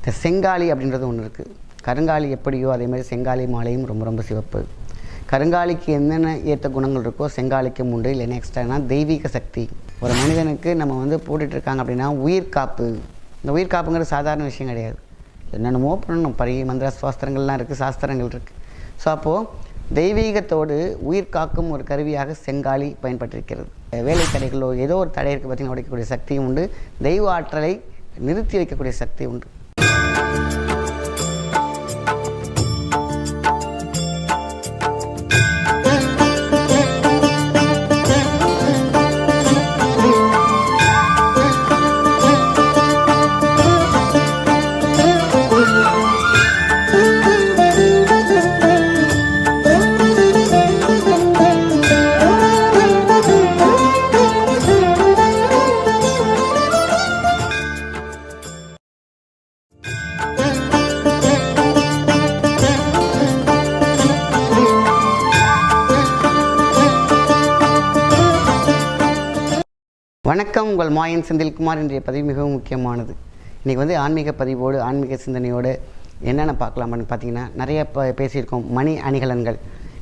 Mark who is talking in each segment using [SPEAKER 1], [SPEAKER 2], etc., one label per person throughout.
[SPEAKER 1] இந்த செங்காலி அப்படின்றது ஒன்று இருக்குது கருங்காலி எப்படியோ அதே மாதிரி செங்காலி மாலையும் ரொம்ப ரொம்ப சிவப்பு. கருங்காலிக்கு என்னென்ன ஏற்ற குணங்கள் இருக்கோ செங்காலிக்கும் உண்டு இல்லை நெக்ஸ்ட்னா தெய்வீக சக்தி. ஒரு மனிதனுக்கு நம்ம வந்து போட்டுட்ருக்காங்க அப்படின்னா உயிர் காப்பு. இந்த உயிர் காப்புங்கிறது சாதாரண விஷயம் கிடையாது. என்னென்னமோ பண்ணணும். பரிய மந்திர சாஸ்திரங்கள்லாம் இருக்குது சாஸ்திரங்கள் இருக்குது ஸோ அப்போது தெய்வீகத்தோடு உயிர் காக்கும் ஒரு கருவியாக செங்காலி பயன்பட்டிருக்கிறது. வேலை தடைகளோ ஏதோ ஒரு தடை இருக்குது பார்த்திங்கன்னா உடைக்கக்கூடிய சக்தியும் உண்டு. தெய்வ ஆற்றலை நிறுத்தி வைக்கக்கூடிய சக்தி உண்டு. thank you வணக்கம். உங்கள் மாயன் செந்தில்குமார் இன்றைய பதிவு மிகவும் முக்கியமானது. இன்றைக்கி வந்து ஆன்மீக பதிவோடு ஆன்மீக சிந்தனையோடு என்னென்ன பார்க்கலாம்னு பார்த்தீங்கன்னா நிறைய ப பேசியிருக்கோம். மணி அணிகலன்கள்.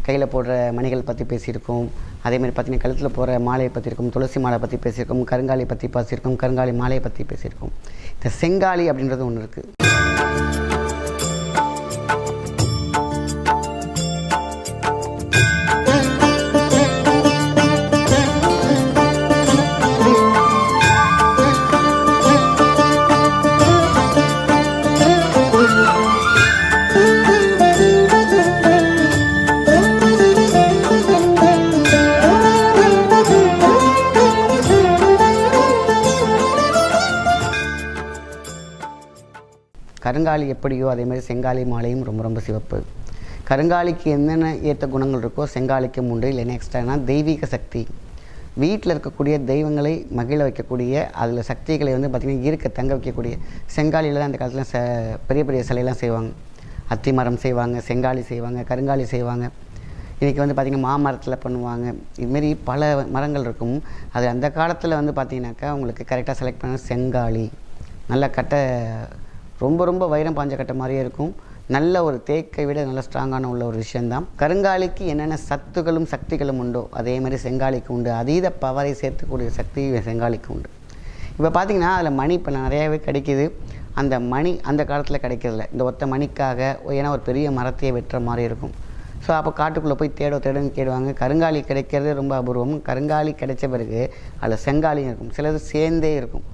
[SPEAKER 1] கையில் போடுற மணிகள் பற்றி பேசியிருக்கோம். அதேமாதிரி பார்த்தீங்கன்னா கழுத்தில் போகிற மாலையை பற்றி இருக்கும். துளசி மாலை பற்றி பேசியிருக்கோம். கருங்காலி பற்றி பேசியிருக்கோம். கருங்காலி மாலையை பற்றி பேசியிருக்கோம். இந்த செங்காலி அப்படின்றது ஒன்று இருக்குது கருங்காலி எப்படியோ அதே மாதிரி செங்காலி மாலையும் ரொம்ப ரொம்ப சிவப்பு. கருங்காலிக்கு என்னென்ன ஏற்ற குணங்கள் இருக்கோ செங்காலிக்கும் உண்டு இல்லை எக்ஸ்ட்ரானா தெய்வீக சக்தி. வீட்டில் இருக்கக்கூடிய தெய்வங்களை மகிழ வைக்கக்கூடிய அதில் சக்திகளை வந்து பார்த்திங்கன்னா இருக்க தங்க வைக்கக்கூடிய செங்காலியில் தான் அந்த காலத்தில் ச பெரிய பெரிய சிலையெல்லாம் செய்வாங்க. அத்தி மரம் செய்வாங்க செங்காலி செய்வாங்க கருங்காலி செய்வாங்க. இன்றைக்கி வந்து பார்த்திங்கன்னா மாமரத்தில் பண்ணுவாங்க. இதுமாரி பல மரங்கள் இருக்கும். அது அந்த காலத்தில் வந்து பார்த்திங்கனாக்கா உங்களுக்கு கரெக்டாக செலக்ட் பண்ண செங்காலி. நல்ல கட்ட ரொம்ப ரொம்ப வைரம் பாஞ்ச கட்ட மாதிரியே இருக்கும். நல்ல ஒரு தேக்கை விட நல்ல ஸ்ட்ராங்கான உள்ள ஒரு விஷயந்தான் கருங்காலிக்கு என்னென்ன சத்துகளும் சக்திகளும் உண்டோ அதே மாதிரி செங்காலிக்கு உண்டு. அதீத பவரை சேர்த்துக்கூடிய சக்தி செங்காலிக்கு உண்டு. இப்போ பார்த்தீங்கன்னா அதில் மணி இப்போ நிறையாவே கிடைக்கிது. அந்த மணி அந்த காலத்தில் கிடைக்கிறதில்ல. இந்த ஒத்த மணிக்காக ஏன்னா ஒரு பெரிய மரத்தையே வெட்டுற மாதிரி இருக்கும். ஸோ அப்போ காட்டுக்குள்ளே போய் தேடோ தேடுன்னு தேடுவாங்க கருங்காலி கிடைக்கிறது ரொம்ப அபூர்வம். கருங்காலி கிடைச்ச பிறகு அதில் செங்காலியும் இருக்கும். சிலது சேர்ந்தே இருக்கும்.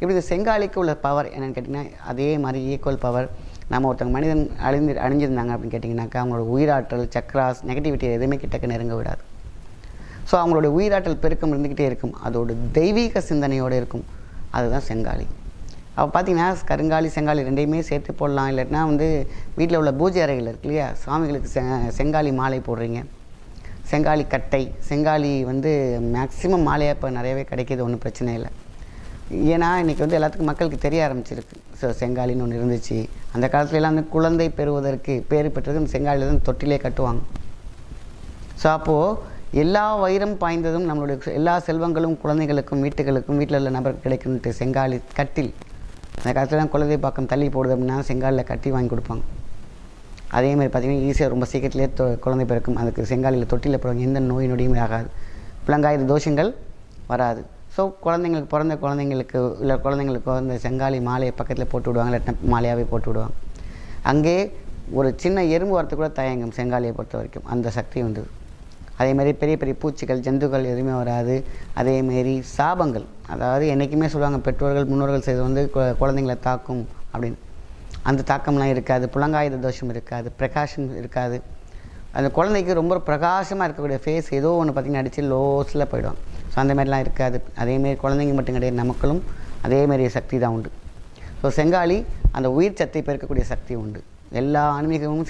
[SPEAKER 1] இப்படி இந்த செங்காலிக்கு உள்ள பவர் என்னென்னு கேட்டிங்கன்னா அதே மாதிரி ஈக்குவல் பவர் நம்ம ஒருத்தங்க மனிதன் அழிந்து அணிஞ்சிருந்தாங்க அப்படின்னு கேட்டிங்கனாக்கா அவங்களோட உயிராற்றல் சக்ராஸ் நெகட்டிவிட்டி எதுவுமே கிட்டக்க நெருங்க விடாது ஸோ அவங்களுடைய உயிராற்றல் பெருக்கம் இருந்துக்கிட்டே இருக்கும். அதோட தெய்வீக சிந்தனையோடு இருக்கும். அதுதான் செங்காலி. அப்போ பார்த்தீங்கன்னா கருங்காலி செங்காலி ரெண்டையுமே சேர்த்து போடலாம். இல்லாட்டினா வந்து வீட்டில் உள்ள பூஜை அறைகள் இருக்கு இல்லையா? சாமிகளுக்கு செ செங்காலி மாலை போடுறீங்க. செங்காலி கட்டை செங்காலி வந்து மேக்ஸிமம் மாலையாக இப்போ நிறையவே கிடைக்கிது ஒன்றும் பிரச்சனை இல்லை. ஏன்னா இன்றைக்கி வந்து எல்லாத்துக்கும் மக்களுக்கு தெரிய ஆரம்பிச்சிருக்கு. ஸோ செங்காலின்னு ஒன்று இருந்துச்சு. அந்த காலத்துலலாம் வந்து குழந்தை பெறுவதற்கு பேர் பெற்றது அந்த செங்காலியில் தான் தொட்டிலே கட்டுவாங்க. ஸோ அப்போது எல்லா வைரம் பாய்ந்ததும் நம்மளுடைய எல்லா செல்வங்களும் குழந்தைகளுக்கும் வீட்டுகளுக்கும் வீட்டில் உள்ள நபருக்கு கிடைக்கும்ட்டு செங்காலி கட்டில். அந்த காலத்துலலாம் குழந்தை பாக்கம் தள்ளி போடுது அப்படின்னா செங்காலில் கட்டி வாங்கி கொடுப்பாங்க. அதே மாதிரி பார்த்திங்கன்னா ஈஸியாக ரொம்ப சீக்கிரத்திலே தொ குழந்தை பிறக்கும். அதுக்கு செங்காலியில் தொட்டியில் போடுவாங்க. எந்த நோய் நொடியும் ஆகாது. புலங்காயுத தோஷங்கள் வராது. ஸோ குழந்தைங்களுக்கு பிறந்த குழந்தைங்களுக்கு இல்லை குழந்தைங்களுக்கு இந்த செங்காலி மாலையை பக்கத்தில் போட்டு விடுவாங்க இல்லாட்டினா மாலையாகவே போட்டு விடுவாங்க. அங்கே ஒரு சின்ன எறும்பு வரத்து கூட தயங்கும் செங்காலியை பொறுத்த வரைக்கும். அந்த சக்தி உண்டு. அதேமாரி பெரிய பெரிய பூச்சிகள் ஜந்துக்கள் எதுவுமே வராது. அதேமாரி சாபங்கள். அதாவது என்றைக்குமே சொல்லுவாங்க பெற்றோர்கள் முன்னோர்கள் செய்து வந்து கு- குழந்தைங்களை தாக்கும் அப்படின்னு. அந்த தாக்கம்லாம் இருக்காது. புலங்காயுத தோஷம் இருக்காது. பிரகாஷம் இருக்காது. அந்த குழந்தைக்கு ரொம்ப பிரகாசமாக இருக்கக்கூடிய ஃபேஸ் ஏதோ ஒன்று பார்த்திங்கன்னா அடித்து லோஸில் போயிடும். ஸோ அந்த மாதிரிலாம் இருக்காது. அதேமாரி குழந்தைங்க மட்டும் கிடையாது நமக்களும் அதேமாரி சக்தி தான் உண்டு. ஸோ செங்காலி அந்த உயிர் சத்தை பெருக்கக்கூடிய சக்தி உண்டு. எல்லா ஆன்மீகமும்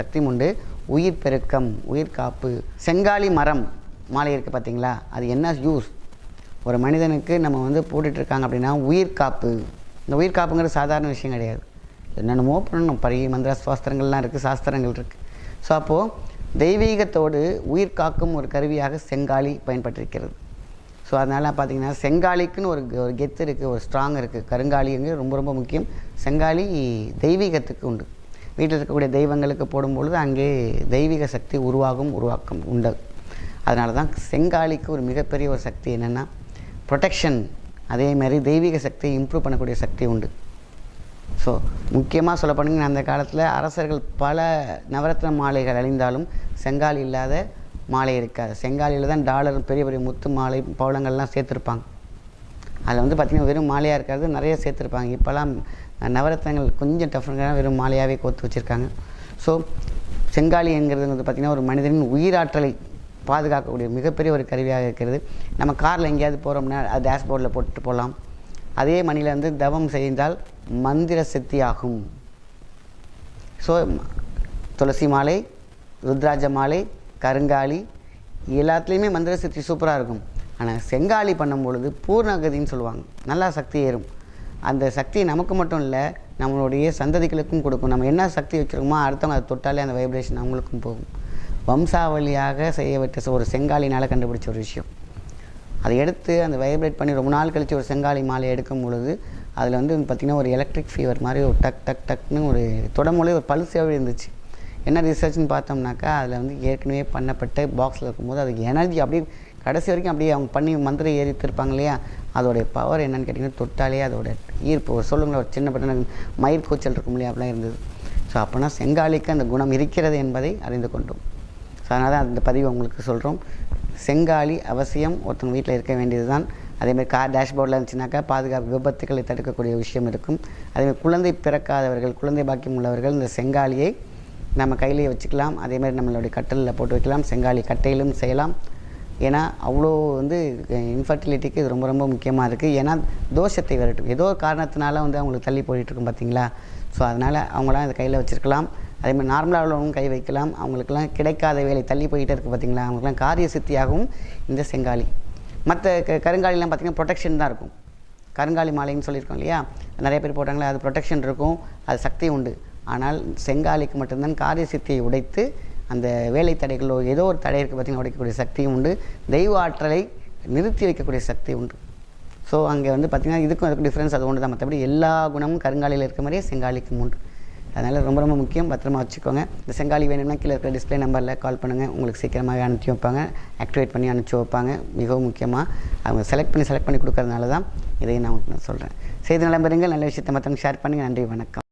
[SPEAKER 1] சக்தியும் உண்டு. உயிர் பெருக்கம் உயிர் காப்பு. செங்காலி மரம் மாலை இருக்குது பார்த்தீங்களா? அது என்ன யூஸ் ஒரு மனிதனுக்கு நம்ம வந்து போட்டுட்ருக்காங்க அப்படின்னா உயிர் காப்பு. இந்த உயிர் காப்புங்கிறது சாதாரண விஷயம் கிடையாது. என்னென்னமோ பண்ணணும். பரிய மந்திர சாஸ்திரங்கள்லாம் இருக்குது சாஸ்திரங்கள் இருக்குது ஸோ அப்போது தெய்வீகத்தோடு உயிர் காக்கும் ஒரு கருவியாக செங்காலி பயன்பட்டிருக்கிறது. ஸோ அதனால் பார்த்தீங்கன்னா செங்காலிக்குன்னு ஒரு ஒரு கெத்து இருக்குது ஒரு ஸ்ட்ராங் இருக்குது கருங்காலிங்கிறது ரொம்ப ரொம்ப முக்கியம். செங்காலி தெய்வீகத்துக்கு உண்டு. வீட்டில் இருக்கக்கூடிய தெய்வங்களுக்கு போடும்பொழுது அங்கே தெய்வீக சக்தி உருவாகும் உருவாக்கம் உண்டு. அதனால தான் செங்காலிக்கு ஒரு மிகப்பெரிய ஒரு சக்தி என்னென்னா ப்ரொடெக்ஷன் அதே மாதிரி தெய்வீக சக்தியை இம்ப்ரூவ் பண்ணக்கூடிய சக்தி உண்டு. ஸோ முக்கியமாக சொல்ல போனீங்கன்னா அந்த காலத்தில் அரசர்கள் பல நவரத்ன மாலைகள் அழிந்தாலும் செங்கால் இல்லாத மாலை இருக்காது. செங்காலியில் தான் டாலர் பெரிய பெரிய முத்து மாலை பவளங்கள்லாம் சேர்த்துருப்பாங்க. அதில் வந்து பார்த்திங்கன்னா வெறும் மாலையாக இருக்கிறது நிறைய சேர்த்துருப்பாங்க. இப்போல்லாம் நவரத்னங்கள் கொஞ்சம் டஃப்னுங்கான வெறும் மாலையாகவே கோர்த்து வச்சுருக்காங்க. ஸோ செங்காலி என்கிறது வந்து பார்த்திங்கன்னா ஒரு மனிதனின் உயிராற்றலை பாதுகாக்கக்கூடிய மிகப்பெரிய ஒரு கருவியாக இருக்கிறது. நம்ம காரில் எங்கேயாவது போகிறோம்னா அது டேஷ்போர்டில் போட்டு போகலாம். அதே மணியில் வந்து தவம் செய்தால் மந்திர சக்தி ஆகும். ஸோ துளசி மாலை ருத்ராஜ மாலை கருங்காலி எல்லாத்துலேயுமே மந்திர சக்தி சூப்பராக இருக்கும். ஆனால் செங்காலி பண்ணும் பொழுது பூர்ணகதின்னு சொல்லுவாங்க. நல்லா சக்தி ஏறும். அந்த சக்தி நமக்கு மட்டும் இல்லை நம்மளுடைய சந்ததிகளுக்கும் கொடுக்கும். நம்ம என்ன சக்தி வச்சுருக்கோமோ அடுத்தவங்க அதை தொட்டாலே அந்த வைப்ரேஷன் அவங்களுக்கும் போகும். வம்சாவளியாக செய்யப்பட்ட ஒரு செங்காலினால் கண்டுபிடிச்ச ஒரு விஷயம். அதை எடுத்து அந்த வைப்ரேட் பண்ணி ரொம்ப நாள் கழித்து ஒரு செங்காலி மாலை எடுக்கும் பொழுது அதில் வந்து பார்த்திங்கன்னா ஒரு எலக்ட்ரிக் ஃபீவர் மாதிரி ஒரு டக் டக் டக்னு ஒரு தொடமொழி ஒரு பல்ஸாகவே இருந்துச்சு என்ன ரிசர்ச்னு பார்த்தோம்னாக்கா அதில் வந்து ஏற்கனவே பண்ணப்பட்ட பாக்ஸில் இருக்கும்போது அதுக்கு எனர்ஜி அப்படியே கடைசி வரைக்கும் அப்படியே அவங்க பண்ணி மந்திரம் ஏறித்திருப்பாங்க இல்லையா? அதோடைய பவர் என்னன்னு கேட்டிங்கன்னா தொட்டாலே அதோட ஈர்ப்பு. ஒரு சொல்லுங்களேன் ஒரு சின்ன பட்ட மயிர் கூச்சல் இருக்கும் இல்லையா? அப்படிலாம் இருந்தது. ஸோ அப்போனா செங்காலிக்கு அந்த குணம் இருக்கிறது என்பதை அறிந்து கொண்டோம். ஸோ அதனால் தான் அந்த பதிவை உங்களுக்கு சொல்கிறோம் செங்காலி அவசியம் ஒருத்தவங்க வீட்டில் இருக்க வேண்டியது தான் அதேமாதிரி கார் டேஷ்போர்டில் இருந்துச்சுனாக்கா பாதுகாப்பு விபத்துக்களை தடுக்கக்கூடிய விஷயம் இருக்கும். அதேமாதிரி குழந்தை பிறக்காதவர்கள் குழந்தை பாக்கியம் உள்ளவர்கள் இந்த செங்காலியை நம்ம கையிலேயே வச்சுக்கலாம். அதேமாதிரி நம்மளுடைய கட்டலில் போட்டு வைக்கலாம். செங்காலி கட்டையிலும் செய்யலாம். ஏன்னா அவ்வளோ வந்து இன்ஃபர்டிலிட்டிக்கு இது ரொம்ப ரொம்ப முக்கியமாக இருக்குது ஏன்னா தோஷத்தை விரட்டும். ஏதோ ஒரு காரணத்தினால வந்து அவங்களுக்கு தள்ளி போயிட்டுருக்கும் பார்த்தீங்களா ஸோ அதனால் அவங்களாம் இதை கையில் வச்சுருக்கலாம். அதேமாதிரி நார்மலாக உள்ளவங்க கை வைக்கலாம். அவங்களுக்குலாம் கிடைக்காத வேலை தள்ளி போயிட்டே இருக்குது பார்த்தீங்களா அவங்களுக்குலாம் காரிய சித்தியாகவும் இந்த செங்காலி. மற்ற க கருங்காலிலாம் பார்த்திங்கன்னா ப்ரொடெக்ஷன் தான் இருக்கும். கருங்காலி மாலைன்னு சொல்லியிருக்கோம் இல்லையா? நிறைய பேர் போட்டாங்களே அது ப்ரொடெக்ஷன் இருக்கும். அது சக்தி உண்டு. ஆனால் செங்காலிக்கு மட்டும்தான் காரிய சித்தியை உடைத்து அந்த வேலை தடைகளோ ஏதோ ஒரு தடை இருக்குது பார்த்திங்கன்னா உடைக்கக்கூடிய சக்தியும் உண்டு. தெய்வ ஆற்றலை நிறுத்தி வைக்கக்கூடிய சக்தி உண்டு. ஸோ அங்கே வந்து பார்த்திங்கன்னா இதுக்கும் அதுக்கும் டிஃப்ரென்ஸ் அது ஒன்று தான் மற்றபடி எல்லா குணமும் கருங்காலியில் இருக்க மாதிரியே செங்காலிக்கும் உண்டு. அதனால் ரொம்ப ரொம்ப முக்கியம். பத்திரமா வச்சுக்கோங்க. இந்த செங்காலி வேணும்னா கீழே இருக்கிற டிஸ்பிளே நம்பரில் கால் பண்ணுங்கள் உங்களுக்கு சீக்கிரமாகவே அனுப்பிச்சி வைப்பாங்க. ஆக்டிவேட் பண்ணி அனுப்பிச்சி வைப்பாங்க. மிகவும் முக்கியமாக அவங்க செலக்ட் பண்ணி செலக்ட் பண்ணி கொடுக்கறதுனால தான் இதை நான் உங்களுக்கு நான் சொல்கிறேன் செய்தி நலம்பெறுங்கள் நல்ல விஷயத்தை மற்றவங்க ஷேர் பண்ணுங்கள் நன்றி வணக்கம்.